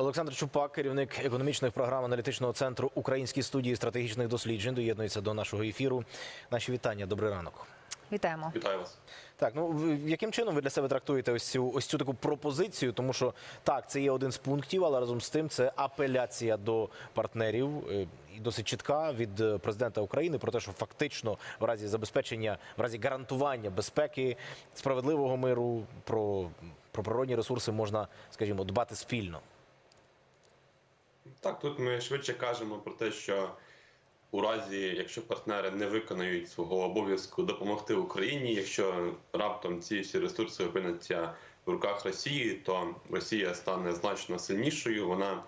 Олександр Чупак, керівник економічних програм аналітичного центру Української студії стратегічних досліджень, доєднується до нашого ефіру. Наші вітання. Добрий ранок. Вітаємо. Вітаю вас. Так, ну яким чином ви для себе трактуєте ось цю ось цю таку пропозицію? Тому що так, це є один з пунктів, але разом з тим це апеляція до партнерів е, і досить чітка від е, президента України про те, що фактично в разі забезпечення, в разі гарантування безпеки, справедливого миру про, про природні ресурси можна, скажімо, дбати спільно. Так, тут ми швидше кажемо про те, що у разі, якщо партнери не виконають свого обов'язку допомогти Україні, якщо раптом ці всі ресурси опиняться в руках Росії, то Росія стане значно сильнішою. Вона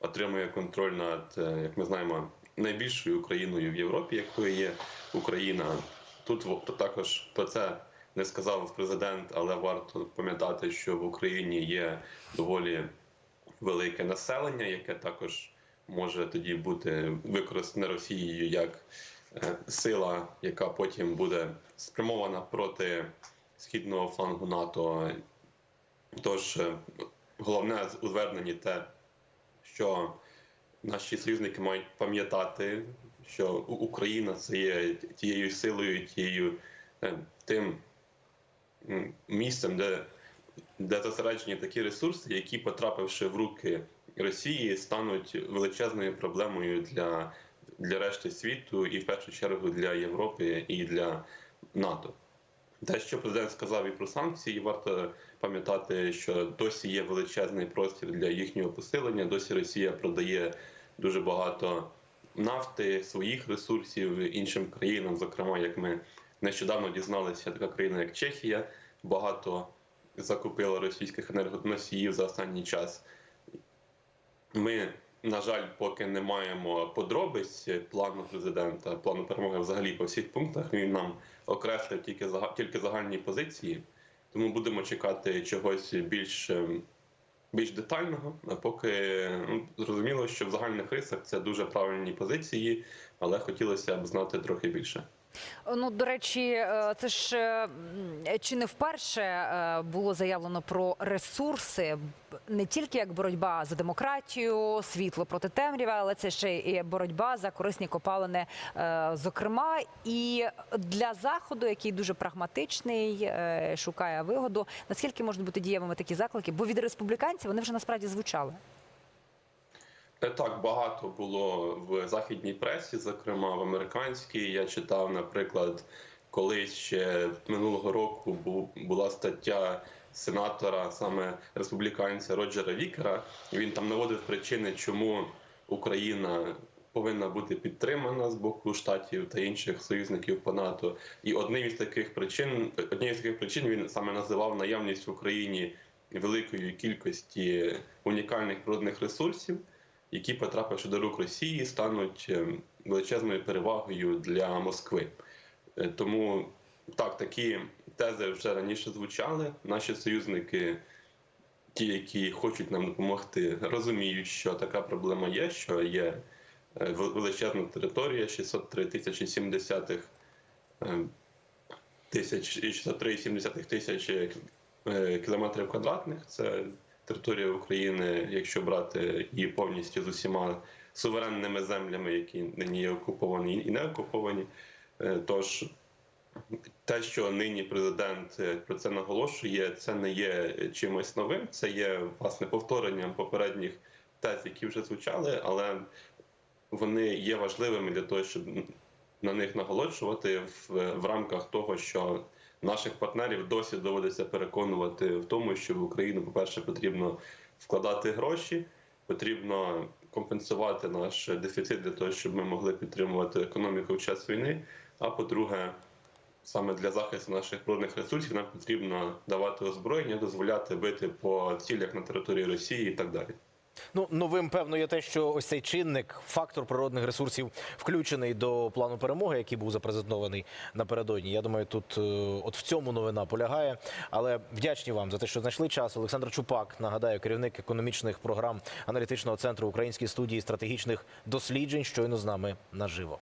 отримує контроль над, е, як ми знаємо, найбільшою Україною в Європі, якою є Україна. Тут також про це не сказав президент, але варто пам'ятати, що в Україні є доволі велике населення, яке також може тоді бути використане Росією як е, сила, яка потім буде спрямована проти східного флангу НАТО. Тож е, головне у зверненні те, що наші союзники мають пам'ятати, що Україна це є тією силою, тією е, тим місцем, де де зосереджені такі ресурси, які, потрапивши в руки Росії, стануть величезною проблемою для, для решти світу, і в першу чергу для Європи і для НАТО. Те, що президент сказав і про санкції, варто пам'ятати, що досі є величезний простір для їхнього посилення. Досі Росія продає дуже багато нафти, своїх ресурсів іншим країнам. Зокрема, як ми нещодавно дізналися, така країна, як Чехія, багато закупила російських енергоносіїв за останній час. Ми, на жаль, поки не маємо подробиць плану президента, плану перемоги взагалі по всіх пунктах. Він нам окреслив тільки тільки загальні позиції, тому будемо чекати чогось більш, ем, більш детального. А поки ну, зрозуміло, що в загальних рисах це дуже правильні позиції, але хотілося б знати трохи більше. Ну до речі, е, це ж е, чи не вперше е, було заявлено про ресурси не тільки як боротьба за демократію, світло проти темряви, але це ще і боротьба за корисні копалини, зокрема, і для заходу, який дуже прагматичний, шукає вигоду. Наскільки можуть бути дієвими такі заклики? Бо від республіканців вони вже насправді звучали. Не так багато було в західній пресі, зокрема в американській. Я читав, наприклад, колись ще минулого року бу- була стаття сенатора, саме республіканця Роджера Вікера. Він там наводив причини, чому Україна повинна бути підтримана з боку штатів та інших союзників по НАТО. І одним із таких причин, однією з таких причин він саме називав наявність в Україні великої кількості унікальних природних ресурсів які, потрапивши до рук Росії, стануть е, величезною перевагою для Москви. Е, Тому так, такі тези вже раніше звучали. Наші союзники, ті, які хочуть нам допомогти, розуміють, що така проблема є, що є е, величезна територія 603 тисячі 70 е, тисяч 603,7 тисяч кілометрів квадратних. Це територія України, якщо брати її повністю з усіма суверенними землями, які нині є окуповані і не окуповані. Е, Тож те, що нині президент е, про це наголошує, це не є чимось новим, це є власне повторенням попередніх тез, які вже звучали, але вони є важливими для того, щоб на них наголошувати в, в рамках того, що наших партнерів досі доводиться переконувати в тому, що в Україну, по-перше, потрібно вкладати гроші, потрібно компенсувати наш дефіцит для того, щоб ми могли підтримувати економіку в час війни. А по-друге, саме для захисту наших природних ресурсів нам потрібно давати озброєння, дозволяти бити по цілях на території Росії і так далі. Ну, новим, певно, є те, що ось цей чинник, фактор природних ресурсів, включений до плану перемоги, який був запрезентований напередодні. Я думаю, тут е, от в цьому новина полягає. Але вдячні вам за те, що знайшли час. Олександр Чупак, нагадаю, керівник економічних програм аналітичного центру Української студії стратегічних досліджень, щойно з нами наживо.